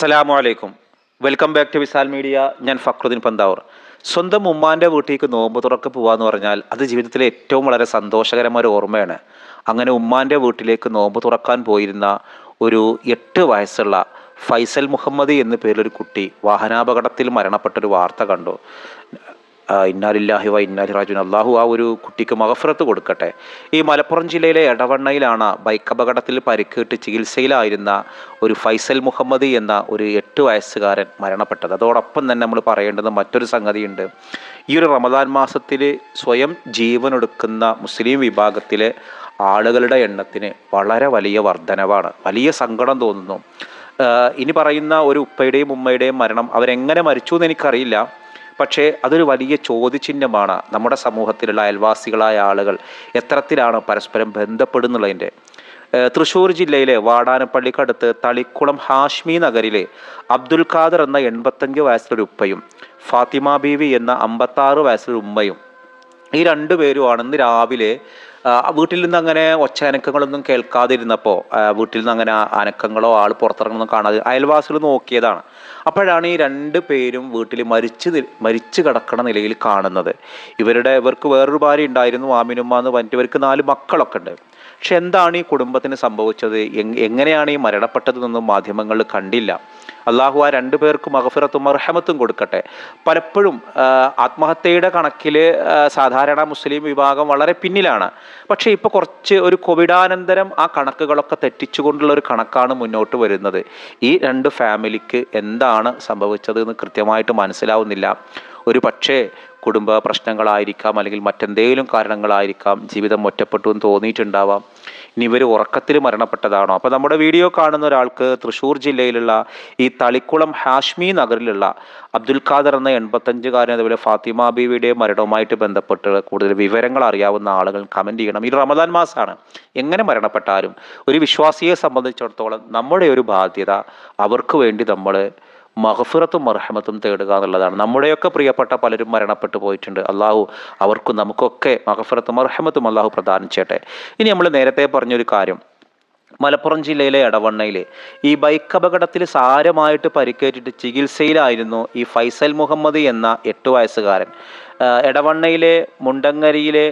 അസ്സലാമു അലൈക്കും. Welcome back to Visal media ഞാൻ ഫക്രുദ്ദീൻ പന്താവൂർ. സ്വന്തം ഉമ്മാന്റെ വീട്ടിലേക്ക് നോമ്പ് തുറക്ക് പോകാന്ന് പറഞ്ഞാൽ അത് ജീവിതത്തിലെ ഏറ്റവും വളരെ സന്തോഷകരമായ ഒരു ഓർമ്മയാണ്. അങ്ങനെ ഉമ്മാന്റെ വീട്ടിലേക്ക് നോമ്പ് തുറക്കാൻ പോയിരുന്ന ഒരു എട്ട് വയസ്സുള്ള ഫൈസൽ മുഹമ്മദ് എന്ന പേരിലൊരു കുട്ടി വാഹനാപകടത്തിൽ മരണപ്പെട്ടൊരു വാർത്ത കണ്ടു. ഇന്നാലില്ലാഹി വ ഇന്നാലി റാജുൻ അള്ളാഹു ആ ഒരു കുട്ടിക്ക് മഹഫ്രത്ത് കൊടുക്കട്ടെ. ഈ മലപ്പുറം ജില്ലയിലെ എടവണ്ണയിലാണ് ബൈക്ക് അപകടത്തിൽ പരിക്കേറ്റ് ചികിത്സയിലായിരുന്ന ഒരു ഫൈസൽ മുഹമ്മദ് എന്ന ഒരു എട്ട് വയസ്സുകാരൻ മരണപ്പെട്ടത്. അതോടൊപ്പം തന്നെ നമ്മൾ പറയേണ്ടത് മറ്റൊരു സംഗതിയുണ്ട്. ഈ ഒരു റമദാൻ മാസത്തിൽ സ്വയം ജീവനൊടുക്കുന്ന മുസ്ലിം വിഭാഗത്തിലെ ആളുകളുടെ എണ്ണത്തിന് വളരെ വലിയ വർധനവാണ്. വലിയ സങ്കടം തോന്നുന്നു. ഇനി പറയുന്ന ഒരു ഉപ്പയുടെയും ഉമ്മയുടെയും മരണം അവരെങ്ങനെ മരിച്ചു എന്ന് എനിക്കറിയില്ല. പക്ഷേ അതൊരു വലിയ ചോദ്യചിഹ്നമാണ് നമ്മുടെ സമൂഹത്തിലുള്ള അയൽവാസികളായ ആളുകൾ എത്രത്തിലാണ് പരസ്പരം ബന്ധപ്പെടുന്നുള്ളതിന്റെ. തൃശ്ശൂർ ജില്ലയിലെ വാടാനപ്പള്ളിക്കടുത്ത് തളിക്കുളം ഹാഷ്മി നഗരിലെ അബ്ദുൽ ഖാദർ എന്ന എൺപത്തഞ്ച് വയസ്സിലൊരു ഉപ്പയും ഫാത്തിമ ബീവി എന്ന അമ്പത്താറ് വയസ്സിലൊരു ഉമ്മയും ഈ രണ്ടുപേരുമാണ് ഇന്ന് രാവിലെ വീട്ടിൽ നിന്ന് അങ്ങനെ ഒച്ച അനക്കങ്ങളൊന്നും കേൾക്കാതിരുന്നപ്പോൾ വീട്ടിൽ നിന്ന് അങ്ങനെ അനക്കങ്ങളോ ആൾ പുറത്തിറങ്ങുന്നോ കാണാതെ അയൽവാസികൾ നോക്കിയതാണ്. അപ്പോഴാണ് ഈ രണ്ട് പേരും വീട്ടിൽ മരിച്ച് മരിച്ച് കിടക്കണ നിലയിൽ കാണുന്നത്. ഇവരുടെ ഇവർക്ക് വേറൊരു ഭാര്യ ഉണ്ടായിരുന്നു ആമിനുമ്മ എന്ന് പറഞ്ഞിട്ട് ഇവർക്ക് നാല് മക്കളൊക്കെ ഉണ്ട്. പക്ഷെ എന്താണ് ഈ കുടുംബത്തിന് സംഭവിച്ചത്? എങ്ങനെയാണ് ഈ മരണപ്പെട്ടതെന്നൊന്നും മാധ്യമങ്ങൾ കണ്ടില്ല. അള്ളാഹു ആ രണ്ടു പേർക്കും അഹഫിറത്തും അർഹമത്തും കൊടുക്കട്ടെ. പലപ്പോഴും ആത്മഹത്യയുടെ കണക്കിൽ സാധാരണ മുസ്ലിം വിഭാഗം വളരെ പിന്നിലാണ്. പക്ഷേ ഇപ്പോൾ കുറച്ച് ഒരു കോവിഡാനന്തരം ആ കണക്കുകളൊക്കെ തെറ്റിച്ചുകൊണ്ടുള്ള ഒരു കണക്കാണ് മുന്നോട്ട് വരുന്നത്. ഈ രണ്ട് ഫാമിലിക്ക് എന്താണ് സംഭവിച്ചത് എന്ന് കൃത്യമായിട്ട് മനസ്സിലാവുന്നില്ല. ഒരു പക്ഷേ കുടുംബ പ്രശ്നങ്ങളായിരിക്കാം അല്ലെങ്കിൽ മറ്റെന്തെങ്കിലും കാരണങ്ങളായിരിക്കാം ജീവിതം ഒറ്റപ്പെട്ടു എന്ന് തോന്നിയിട്ടുണ്ടാവാം. ഇനി ഇവർ ഉറക്കത്തിൽ മരണപ്പെട്ടതാണോ? അപ്പോൾ നമ്മുടെ വീഡിയോ കാണുന്ന ഒരാൾക്ക് തൃശ്ശൂർ ജില്ലയിലുള്ള ഈ തളിക്കുളം ഹാഷ്മി നഗറിലുള്ള അബ്ദുൽ ഖാദർ എന്ന എൺപത്തഞ്ചുകാരൻ അതുപോലെ ഫാത്തിമ ബീവിയുടെ മരണവുമായിട്ട് ബന്ധപ്പെട്ട് കൂടുതൽ വിവരങ്ങൾ അറിയാവുന്ന ആളുകൾ കമന്റ് ചെയ്യണം. ഈ റമദാൻ മാസമാണ് എങ്ങനെ മരണപ്പെട്ടാലും ഒരു വിശ്വാസിയെ സംബന്ധിച്ചിടത്തോളം നമ്മുടെ ഒരു ബാധ്യത അവർക്ക് വേണ്ടി നമ്മൾ മഹഫിറത്തും മർഹമത്തും തേടുക എന്നുള്ളതാണ്. നമ്മുടെയൊക്കെ പ്രിയപ്പെട്ട പലരും മരണപ്പെട്ടു പോയിട്ടുണ്ട്. അള്ളാഹു അവർക്കും നമുക്കൊക്കെ മഹഫിറത്തും മർഹമത്തും അള്ളാഹു പ്രദാനം ചെയ്യട്ടെ ഇനി നമ്മൾ നേരത്തെ പറഞ്ഞൊരു കാര്യം. മലപ്പുറം ജില്ലയിലെ എടവണ്ണയിൽ ഈ ബൈക്ക് അപകടത്തിൽ സാരമായിട്ട് പരിക്കേറ്റിട്ട് ചികിത്സയിലായിരുന്നു ഈ ഫൈസൽ മുഹമ്മദ് എന്ന എട്ട് വയസ്സുകാരൻ. എടവണ്ണയിലെ മുണ്ടങ്ങരിയിലെ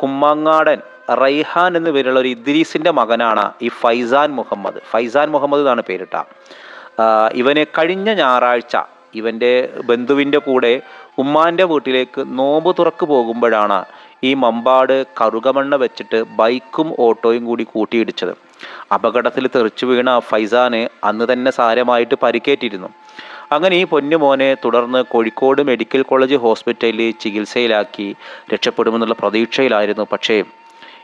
കുമ്മങ്ങാടൻ റൈഹാൻ എന്നുപേരുള്ള ഒരു ഇദ്രീസിന്റെ മകനാണ് ഈ ഫൈസാൻ മുഹമ്മദ്. ഫൈസാൻ മുഹമ്മദ് എന്നാണ് പേരിട്ട. ഇവന് കഴിഞ്ഞ ഞായറാഴ്ച ഇവന്റെ ബന്ധുവിന്റെ കൂടെ ഉമ്മാന്റെ വീട്ടിലേക്ക് നോമ്പ് തുറക്ക് പോകുമ്പോഴാണ് ഈ മമ്പാട് കറുകമണ്ണ വെച്ചിട്ട് ബൈക്കും ഓട്ടോയും കൂടി കൂട്ടിയിടിച്ചത്. അപകടത്തിൽ തെറിച്ചു വീണ ഫൈസാന് അന്ന് തന്നെ സാരമായിട്ട് പരിക്കേറ്റിരുന്നു. അങ്ങനെ ഈ പൊന്നുമോനെ തുടർന്ന് കോഴിക്കോട് മെഡിക്കൽ കോളേജ് ഹോസ്പിറ്റലിൽ ചികിത്സയിലാക്കി രക്ഷപ്പെടുമെന്നുള്ള പ്രതീക്ഷയിലായിരുന്നു. പക്ഷേ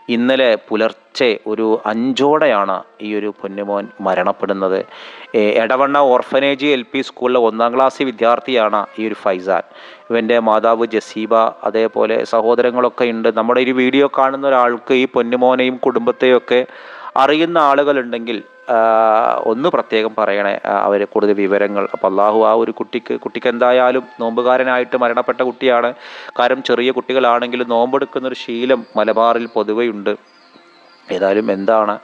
ഇന്നലെ പുലർച്ചെ ഒരു അഞ്ചോടെയാണ് ഈ ഒരു പൊന്നുമോൻ മരണപ്പെടുന്നത്. എടവണ്ണ ഓർഫനേജ് എൽ പി സ്കൂളിലെ ഒന്നാം ക്ലാസ് വിദ്യാർത്ഥിയാണ് ഈ ഒരു ഫൈസാൻ. ഇവന്റെ മാതാവ് ജസീബ അതേപോലെ സഹോദരങ്ങളൊക്കെ ഉണ്ട്. നമ്മുടെ ഒരു വീഡിയോ കാണുന്ന ഒരാൾക്ക് ഈ പൊന്നുമോനെയും കുടുംബത്തെയും ഒക്കെ അറിയുന്ന ആളുകളുണ്ടെങ്കിൽ ഒന്ന് പ്രത്യേകം പറയണേ. അവർ കൂടുതൽ വിവരങ്ങൾ. അപ്പോൾ അള്ളാഹു ആ ഒരു കുട്ടിക്ക് കുട്ടിക്ക് എന്തായാലും നോമ്പുകാരനായിട്ട് മരണപ്പെട്ട കുട്ടിയാണ്. കാരണം ചെറിയ കുട്ടികളാണെങ്കിലും നോമ്പെടുക്കുന്ന ഒരു ശീലം മലബാറിൽ പൊതുവെയുണ്ട് ഏതായാലും എന്താണ്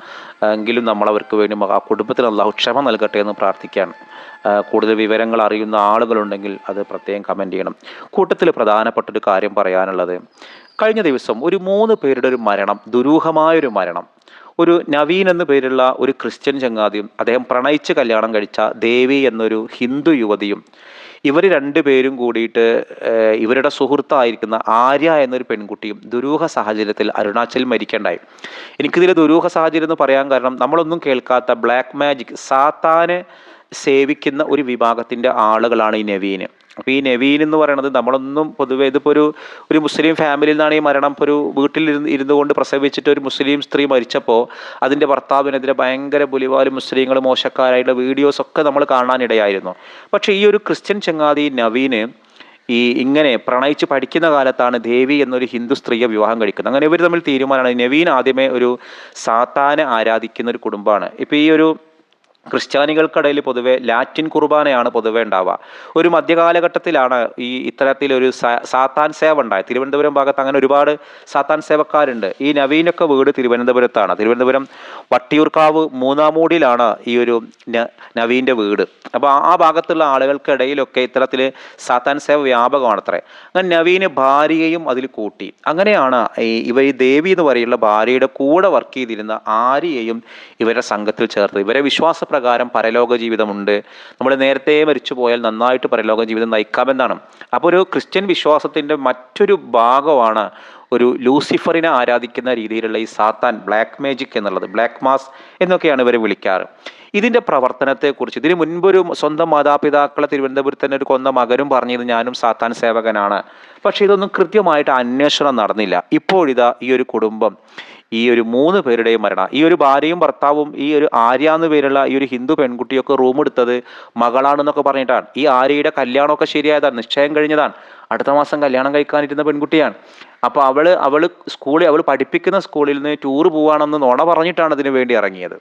എങ്കിലും നമ്മൾ അവർക്ക് വേണ്ടി ആ കുടുംബത്തിന് അള്ളാഹു ക്ഷമ നൽകട്ടെ എന്ന് പ്രാർത്ഥിക്കുകയാണ്. കൂടുതൽ വിവരങ്ങൾ അറിയുന്ന ആളുകളുണ്ടെങ്കിൽ അത് പ്രത്യേകം കമന്റ് ചെയ്യണം. കൂട്ടത്തിൽ പ്രധാനപ്പെട്ടൊരു കാര്യം പറയാനുള്ളത് കഴിഞ്ഞ ദിവസം ഒരു മൂന്ന് പേരുടെ ഒരു മരണം ദുരൂഹമായൊരു മരണം. ഒരു നവീൻ എന്ന പേരുള്ള ഒരു ക്രിസ്ത്യൻ ചങ്ങാതിയും അദ്ദേഹം പ്രണയിച്ച് കല്യാണം കഴിച്ച ദേവി എന്നൊരു ഹിന്ദു യുവതിയും ഇവർ രണ്ടുപേരും കൂടിയിട്ട് ഇവരുടെ സുഹൃത്തായിരിക്കുന്ന ആര്യ എന്നൊരു പെൺകുട്ടിയും ദുരൂഹ സാഹചര്യത്തിൽ അരുണാചൽ മരിക്കേണ്ടായി. എനിക്കിതിൽ ദുരൂഹ സാഹചര്യം എന്ന് പറയാൻ കാരണം നമ്മളൊന്നും കേൾക്കാത്ത ബ്ലാക്ക് മാജിക് സാത്താനെ സേവിക്കുന്ന ഒരു വിഭാഗത്തിന്റെ ആളുകളാണ് ഈ നവീന് അപ്പോൾ ഈ നവീൻ എന്ന് പറയുന്നത് നമ്മളൊന്നും പൊതുവെ ഇതിപ്പോൾ ഒരു ഒരു മുസ്ലിം ഫാമിലിയിൽ നിന്നാണ് ഈ മരണം ഇപ്പോൾ ഒരു വീട്ടിൽ ഇരുന്ന് ഇരുന്നു കൊണ്ട് പ്രസവിച്ചിട്ട് ഒരു മുസ്ലിം സ്ത്രീ മരിച്ചപ്പോൾ അതിന്റെ ഭർത്താവിനെതിരെ ഭയങ്കര പുലിവാലും മുസ്ലിങ്ങൾ മോശക്കാരായിട്ടുള്ള വീഡിയോസ് ഒക്കെ നമ്മൾ കാണാനിടയായിരുന്നു. പക്ഷേ ഈ ഒരു ക്രിസ്ത്യൻ ചങ്ങാതി നവീന് ഈ ഇങ്ങനെ പ്രണയിച്ച് പഠിക്കുന്ന കാലത്താണ് ദേവി എന്നൊരു ഹിന്ദു സ്ത്രീയെ വിവാഹം കഴിക്കുന്നത്. അങ്ങനെ ഇവർ തമ്മിൽ തീരുമാനമാണ്. നവീൻ ആദ്യമേ ഒരു സാത്താനെ ആരാധിക്കുന്ന ഒരു കുടുംബമാണ്. ഇപ്പോൾ ഈ ഒരു ക്രിസ്ത്യാനികൾക്കിടയിൽ പൊതുവെ ലാറ്റിൻ കുർബാനയാണ് പൊതുവെ ഉണ്ടാവുക. ഒരു മധ്യകാലഘട്ടത്തിലാണ് ഈ ഇത്തരത്തിലൊരു സാത്താൻ സേവ ഉണ്ടായത് തിരുവനന്തപുരം ഭാഗത്ത് അങ്ങനെ ഒരുപാട് സാത്താൻ സേവക്കാരുണ്ട്. ഈ നവീനൊക്കെ വീട് തിരുവനന്തപുരത്താണ്. തിരുവനന്തപുരം വട്ടിയൂർക്കാവ് മൂന്നാമൂടിയിലാണ് ഈ ഒരു നവീന്റെ വീട്. അപ്പോൾ ആ ഭാഗത്തുള്ള ആളുകൾക്കിടയിലൊക്കെ ഇത്തരത്തിൽ സാത്താൻ സേവ വ്യാപകമാണ് അത്രേ. അങ്ങനെ നവീന് ഭാര്യയും അതിൽ കൂട്ടി. അങ്ങനെയാണ് ഈ ഇവർ ഈ ദേവി എന്ന് പറയുന്ന ഭാര്യയുടെ കൂടെ വർക്ക് ചെയ്തിരുന്ന ആര്യയെയും ഇവരുടെ സംഘത്തിൽ ചേർത്ത് ഇവരെ വിശ്വാസപ്രകാരം പരലോക ജീവിതമുണ്ട്. നമ്മൾ നേരത്തെ മരിച്ചു പോയാൽ നന്നായിട്ട് പരലോക ജീവിതം നയിക്കാമെന്നാണ്. അപ്പോൾ ഒരു ക്രിസ്ത്യൻ വിശ്വാസത്തിന്റെ മറ്റൊരു ഭാഗമാണ് ഒരു ലൂസിഫറിനെ ആരാധിക്കുന്ന രീതിയിലുള്ള ഈ സാത്താൻ ബ്ലാക്ക് മാജിക് എന്നുള്ളത് ബ്ലാക്ക് മാസ് എന്നൊക്കെയാണ് ഇവരെ വിളിക്കാറ്. ഇതിന്റെ പ്രവർത്തനത്തെക്കുറിച്ച് ഇതിന് മുൻപൊരു സ്വന്തം മാതാപിതാക്കളെ തിരുവനന്തപുരത്ത് തന്നെ ഒരു കൊന്ന മകനും പറഞ്ഞത് ഞാനും സാത്താൻ സേവകനാണ്. പക്ഷേ ഇതൊന്നും കൃത്യമായിട്ട് അന്വേഷണം നടന്നില്ല. ഇപ്പോഴിതാ ഈ ഒരു കുടുംബം ഈ ഒരു മൂന്ന് പേരുടെയും മരണം. ഈ ഒരു ഭാര്യയും ഭർത്താവും ഈ ഒരു ആര്യ എന്ന് പേരുള്ള ഈ ഒരു ഹിന്ദു പെൺകുട്ടിയൊക്കെ റൂം എടുത്തത് മകളാണെന്നൊക്കെ പറഞ്ഞിട്ടാണ്. ഈ ആര്യയുടെ കല്യാണമൊക്കെ ശരിയായതാണ് നിശ്ചയം കഴിഞ്ഞതാണ്. അടുത്ത മാസം കല്യാണം കഴിക്കാനിരുന്ന പെൺകുട്ടിയാണ്. അപ്പോൾ അവൾ അവൾ സ്കൂളിൽ അവൾ പഠിപ്പിക്കുന്ന സ്കൂളിൽ നിന്ന് ടൂർ പോവാണെന്ന് നുണ പറഞ്ഞിട്ടാണ് ഇതിനു വേണ്ടി ഇറങ്ങിയത്.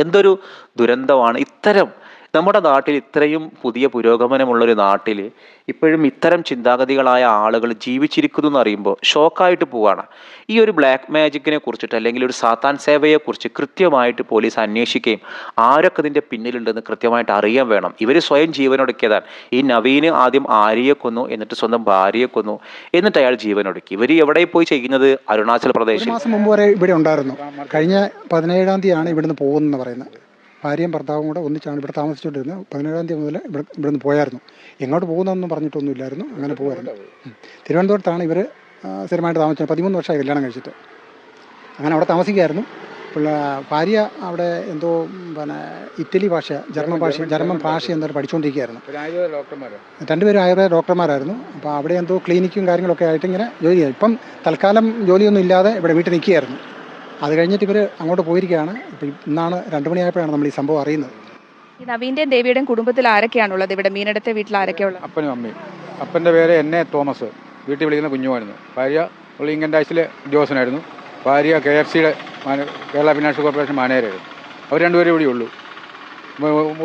എന്തൊരു ദുരന്തമാണ്. ഇത്തരം നമ്മുടെ നാട്ടിൽ ഇത്രയും പുതിയ പുരോഗമനമുള്ളൊരു നാട്ടിൽ ഇപ്പോഴും ഇത്തരം ചിന്താഗതികളായ ആളുകൾ ജീവിച്ചിരിക്കുന്നു എന്ന് അറിയുമ്പോൾ ഷോക്കായിട്ട് പോവാണ്. ഈ ഒരു ബ്ലാക്ക് മാജിക്കിനെ കുറിച്ചിട്ട് അല്ലെങ്കിൽ ഒരു സാത്താൻ സേവയെക്കുറിച്ച് കൃത്യമായിട്ട് പോലീസ് അന്വേഷിക്കുകയും ആരൊക്കെ ഇതിന്റെ പിന്നിലുണ്ടെന്ന് കൃത്യമായിട്ട് അറിയാൻ വേണം. ഇവർ സ്വയം ജീവനൊടുക്കിയതാണ്. ഈ നവീന് ആദ്യം ആര്യയെ കൊന്നു എന്നിട്ട് സ്വന്തം ഭാര്യയെ കൊന്നു എന്നിട്ട് അയാൾ ജീവനൊടുക്കി. ഇവർ എവിടെ പോയി ചെയ്യുന്നത്? അരുണാചൽ പ്രദേശ് പ്രദേശിൽ. മാസം മുമ്പ് വരെ ഇവിടെ ഉണ്ടായിരുന്നു. കഴിഞ്ഞ പതിനേഴാം തീയതിയാണ് ഇവിടുന്ന് പോകുന്നതെന്ന് പറയുന്നത്. ഭാര്യയും ഭർത്താവും കൂടെ ഒന്നിച്ചാണ് ഇവിടെ താമസിച്ചുകൊണ്ടിരുന്നത്. പതിനേഴാം തീയതി മുതൽ ഇവിടെ ഇവിടുന്ന് പോയായിരുന്നു. എങ്ങോട്ട് പോകുന്നതെന്നും പറഞ്ഞിട്ടൊന്നുമില്ലായിരുന്നു അങ്ങനെ പോകുമായിരുന്നു തിരുവനന്തപുരത്താണ് ഇവർ സ്ഥിരമായിട്ട് താമസിച്ചത്. പതിമൂന്ന് വർഷമായി കല്യാണം കഴിച്ചിട്ട്. അങ്ങനെ അവിടെ താമസിക്കുകയായിരുന്നു. പിള്ള ഭാര്യ അവിടെ എന്തോ പിന്നെ ഇറ്റലി ഭാഷ ജർമ്മൻ ഭാഷ ജർമ്മൻ ഭാഷ എന്തായാലും പഠിച്ചുകൊണ്ടിരിക്കുകയായിരുന്നു രണ്ടുപേരും ആയുർവേദ ഡോക്ടർമാരായിരുന്നു. അപ്പോൾ അവിടെ എന്തോ ക്ലിനിക്കും കാര്യങ്ങളൊക്കെ ആയിട്ട് ഇങ്ങനെ ജോലി ചെയ്യാം ഇപ്പം തൽക്കാലം ജോലിയൊന്നും ഇല്ലാതെ ഇവിടെ വീട്ടിൽ നിൽക്കുകയായിരുന്നു. അത് കഴിഞ്ഞിട്ട് ഇവർ അങ്ങോട്ട് പോയിരിക്കുകയാണ്. ഇപ്പം ഇന്നാണ് രണ്ട് മണിയായപ്പോഴാണ് നമ്മൾ ഈ സംഭവം അറിയുന്നത്. ഈ നവീന്റെയും ദേവിയുടെയും കുടുംബത്തിൽ ആരൊക്കെയാണുള്ളത്? ഇവിടെ മീനടത്തെ വീട്ടിൽ ആരൊക്കെയുള്ളത് അപ്പനും അമ്മയും. അപ്പന്റെ പേര് എൻ എ തോമസ്. വീട്ടിൽ വിളിക്കുന്ന കുഞ്ഞുമായിരുന്നു. ഭാര്യ ഇൻകം ടാക്സിലെ ഉദ്യോഗസ്ഥനായിരുന്നു. ഭാര്യ കെ എഫ് സിയുടെ കേരള ഫിനാൻഷ്യൽ കോർപ്പറേഷൻ മാനേജരായിരുന്നു. അവർ രണ്ടുപേരും ഇവിടെ ഉള്ളൂ.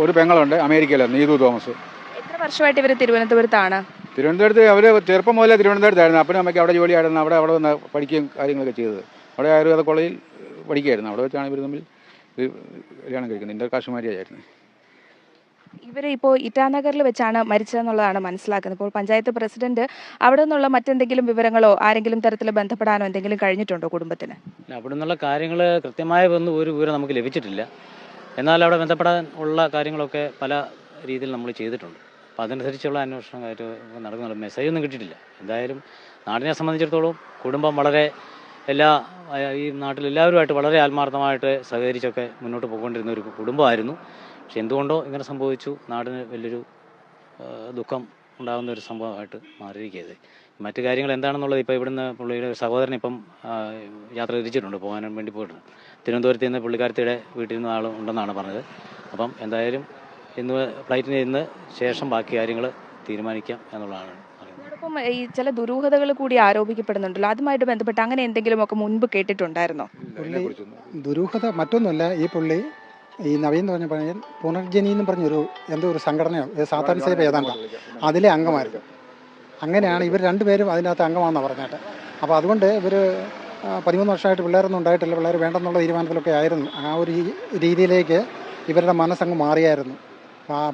ഒരു പെങ്ങളുണ്ട് അമേരിക്കയിലാണ് നീതു തോമസ്. എത്ര വർഷമായിട്ട് ഇവർ തിരുവനന്തപുരത്താണ്? തിരുവനന്തപുരത്ത് അവർ ചെറുപ്പം മുതലേ തിരുവനന്തപുരത്തായിരുന്നു. അപ്പനും അമ്മയ്ക്ക് അവിടെ ജോലിയായിരുന്നു അവിടെ അവിടെ വന്ന് പഠിക്കുകയും കാര്യങ്ങളൊക്കെ ചെയ്തത്. അവിടെ ആയുർവേദ കോളേജിൽ പഠിക്കുകയായിരുന്നു. അവിടെ വെച്ചാണ് ഇവർ തമ്മിൽ കല്യാണം കഴിക്കുന്നത്. ഇന്റർ കാശ്മീരിയായിരുന്നു. ഇവർ ഇപ്പോൾ ഇറ്റാനഗറിൽ വെച്ചാണ് മരിച്ചതെന്നുള്ളതാണ് മനസ്സിലാക്കുന്നത്. ഇപ്പോൾ പഞ്ചായത്ത് പ്രസിഡന്റ് അവിടെ നിന്നുള്ള മറ്റെന്തെങ്കിലും വിവരങ്ങളോ ആരെങ്കിലും തരത്തിൽ ബന്ധപ്പെടാനോ എന്തെങ്കിലും കഴിഞ്ഞിട്ടുണ്ടോ കുടുംബത്തിന്? അവിടെ നിന്നുള്ള കാര്യങ്ങൾ കൃത്യമായ ഒന്നും ഒരു വിവരം നമുക്ക് ലഭിച്ചിട്ടില്ല. എന്നാൽ അവിടെ ബന്ധപ്പെടാൻ ഉള്ള കാര്യങ്ങളൊക്കെ പല രീതിയിൽ നമ്മൾ ചെയ്തിട്ടുണ്ട്. അപ്പോൾ അതനുസരിച്ചുള്ള അന്വേഷണം കാര്യം നടക്കുന്നുണ്ട്. മെസ്സേജ് ഒന്നും കിട്ടിയിട്ടില്ല. എന്തായാലും നാടിനെ സംബന്ധിച്ചിടത്തോളം കുടുംബം വളരെ എല്ലാ ഈ നാട്ടിൽ എല്ലാവരുമായിട്ട് വളരെ ആത്മാർത്ഥമായിട്ട് സഹകരിച്ചൊക്കെ മുന്നോട്ട് പോയിക്കൊണ്ടിരുന്ന ഒരു കുടുംബമായിരുന്നു. പക്ഷെ എന്തുകൊണ്ടോ ഇങ്ങനെ സംഭവിച്ചു. നാടിന് വലിയൊരു ദുഃഖം ഉണ്ടാകുന്ന ഒരു സംഭവമായിട്ട് മാറിയിരിക്കുകയത് മറ്റു കാര്യങ്ങൾ എന്താണെന്നുള്ളത് ഇപ്പോൾ ഇവിടുന്ന് പുള്ളിയുടെ സഹോദരൻ ഇപ്പം യാത്ര തിരിച്ചിട്ടുണ്ട് പോകാൻ വേണ്ടി പോയിട്ടുണ്ട്. തിരുവനന്തപുരത്ത് നിന്ന് പുള്ളിക്കാരത്തിയുടെ വീട്ടിൽ നിന്ന് ആൾ ഉണ്ടെന്നാണ് പറഞ്ഞത്. അപ്പം എന്തായാലും ഇന്ന് ഫ്ലൈറ്റിന് ഇന്ന് ശേഷം ബാക്കി കാര്യങ്ങൾ തീരുമാനിക്കാം എന്നുള്ളതാണ്. അതോടൊപ്പം ഈ ചില ദുരൂഹതകൾ കൂടി ആരോപിക്കപ്പെടുന്നുണ്ടല്ലോ അതുമായിട്ട് ബന്ധപ്പെട്ട് അങ്ങനെ എന്തെങ്കിലുമൊക്കെ മുൻപ് കേട്ടിട്ടുണ്ടായിരുന്നോ? പുള്ളി ദുരൂഹത മറ്റൊന്നുമല്ല ഈ പുള്ളി ഈ നവീൻ എന്ന് പറഞ്ഞ പറഞ്ഞാൽ പുനർജനി എന്ന് പറഞ്ഞൊരു എന്തോ ഒരു സംഘടനയോ സാധാരണ സാത്താൻ സേവ ഏതാണ്ട അതിലെ അംഗമായിരുന്നു അങ്ങനെയാണ് ഇവർ രണ്ടുപേരും അതിനകത്ത് അംഗമാണെന്നാണ് പറഞ്ഞിട്ട്. അപ്പോൾ അതുകൊണ്ട് ഇവർ പതിമൂന്ന് വർഷമായിട്ട് പിള്ളേരൊന്നും ഉണ്ടായിട്ടില്ല പിള്ളേർ വേണ്ടെന്നുള്ള തീരുമാനത്തിലൊക്കെ ആയിരുന്നു. ആ ഒരു രീതിയിലേക്ക് ഇവരുടെ മനസ്സങ്ങ് മാറിയായിരുന്നു.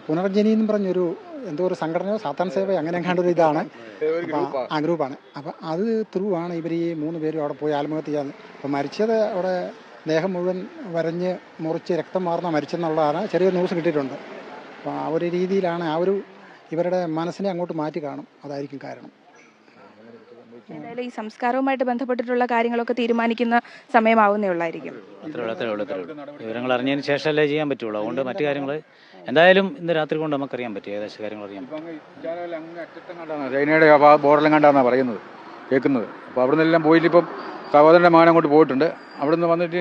പുനർജനി എന്ന് പറഞ്ഞൊരു എന്തോ ഒരു സംഘടനയോ സാത്താൻ സേവ അങ്ങനെ എങ്ങാണ്ട് ഒരു ഇതാണ് ആ. ഗ്രൂപ്പാണ് അപ്പം അത് ത്രൂ ആണ് ഇവർ ഈ മൂന്ന് പേരും അവിടെ പോയി ആത്മഹത്യ ചെയ്യാന്ന് അപ്പം മരിച്ചത് അവിടെ ദേഹം മുഴുവൻ വരഞ്ഞ് മുറിച്ച് രക്തം മാറുന്ന മരിച്ചെന്നുള്ളതാണ് ചെറിയൊരു ന്യൂസ് കിട്ടിയിട്ടുണ്ട്. അപ്പോൾ ആ ഒരു രീതിയിലാണ് ആ ഒരു ഇവരുടെ മനസ്സിനെ അങ്ങോട്ട് മാറ്റി കാണും. അതായിരിക്കും കാരണം. എന്തായാലും ഈ സംസ്കാരവുമായിട്ട് ബന്ധപ്പെട്ടിട്ടുള്ള കാര്യങ്ങളൊക്കെ തീരുമാനിക്കുന്ന സമയമാവുന്നേ ഉള്ളായിരിക്കും. വിവരങ്ങൾ അറിഞ്ഞതിന് ശേഷമല്ലേ ചെയ്യാൻ പറ്റുള്ളൂ. അതുകൊണ്ട് മറ്റു കാര്യങ്ങൾ എന്തായാലും ഇന്ന് രാത്രി കൊണ്ട് നമുക്കറിയാൻ പറ്റും ഏകദേശം കാര്യങ്ങൾ അറിയാൻ പറ്റും. ചൈനയുടെ ബോർഡറിലും കണ്ടാണ് പറയുന്നത് കേൾക്കുന്നത്. അപ്പോൾ അവിടെ നിന്നെല്ലാം പോയിട്ട് ഇപ്പം സഹോദരന്റെ മകൻ അങ്ങോട്ട് പോയിട്ടുണ്ട്. അവിടെ നിന്ന് വന്നിട്ട്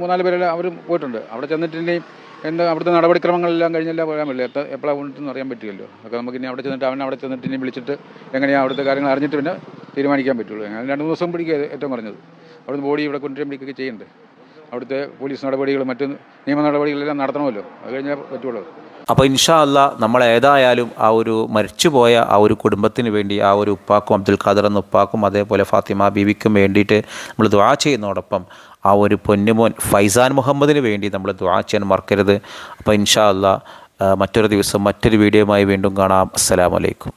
മൂന്നാൽ പേരെല്ലാം അവരും പോയിട്ടുണ്ട്. അവിടെ ചെന്നിട്ടുണ്ടെങ്കിൽ എന്താ അവിടുത്തെ നടപടിക്രമങ്ങളെല്ലാം കഴിഞ്ഞെല്ലാം പറയാൻ പറ്റില്ല. എത്ര എപ്പോഴാണ് കൊണ്ടെന്ന് അറിയാൻ പറ്റില്ലല്ലോ. അതൊക്കെ നമുക്ക് ഇനി അവിടെ ചെന്നിട്ട് അവൻ അവിടെ ചെന്നിട്ട് ഇനി വിളിച്ചിട്ട് എങ്ങനെയാണ് അവിടുത്തെ കാര്യങ്ങൾ അറിഞ്ഞിട്ട് പിന്നെ തീരുമാനിക്കാൻ പറ്റുള്ളൂ. രണ്ട് മൂന്ന് ദിവസം പിടിക്കുക ഏറ്റവും കുറഞ്ഞത്. അവിടുന്ന് ബോഡി ഇവിടെ കൊണ്ടുവരാൻ പിടിക്കുകയൊക്കെ ചെയ്യണ്ടേ അവിടുത്തെ പോലീസ് നടപടികളും മറ്റ് നിയമ നടപടികളെല്ലാം നടത്തണമല്ലോ. അത് കഴിഞ്ഞാൽ പറ്റുള്ളൂ. അപ്പോൾ ഇൻഷാ അല്ല നമ്മൾ ഏതായാലും ആ ഒരു മരിച്ചുപോയ ആ ഒരു കുടുംബത്തിന് വേണ്ടി ആ ഒരു ഉപ്പാക്കും അബ്ദുൽ ഖാദർ എന്ന ഉപ്പാക്കും അതേപോലെ ഫാത്തിമ ബീവിക്കും വേണ്ടിയിട്ട് നമ്മൾ ദ്വാ ചെയ്യുന്നതോടൊപ്പം ആ ഒരു പൊന്നുമോൻ ഫൈസാൻ മുഹമ്മദിന് വേണ്ടി നമ്മൾ ദ്വാ ചെയ്യാൻ മറക്കരുത്. അപ്പോൾ ഇൻഷാ അല്ല മറ്റൊരു ദിവസം മറ്റൊരു വീഡിയോയുമായി വീണ്ടും കാണാം. അസ്സലാമലൈക്കും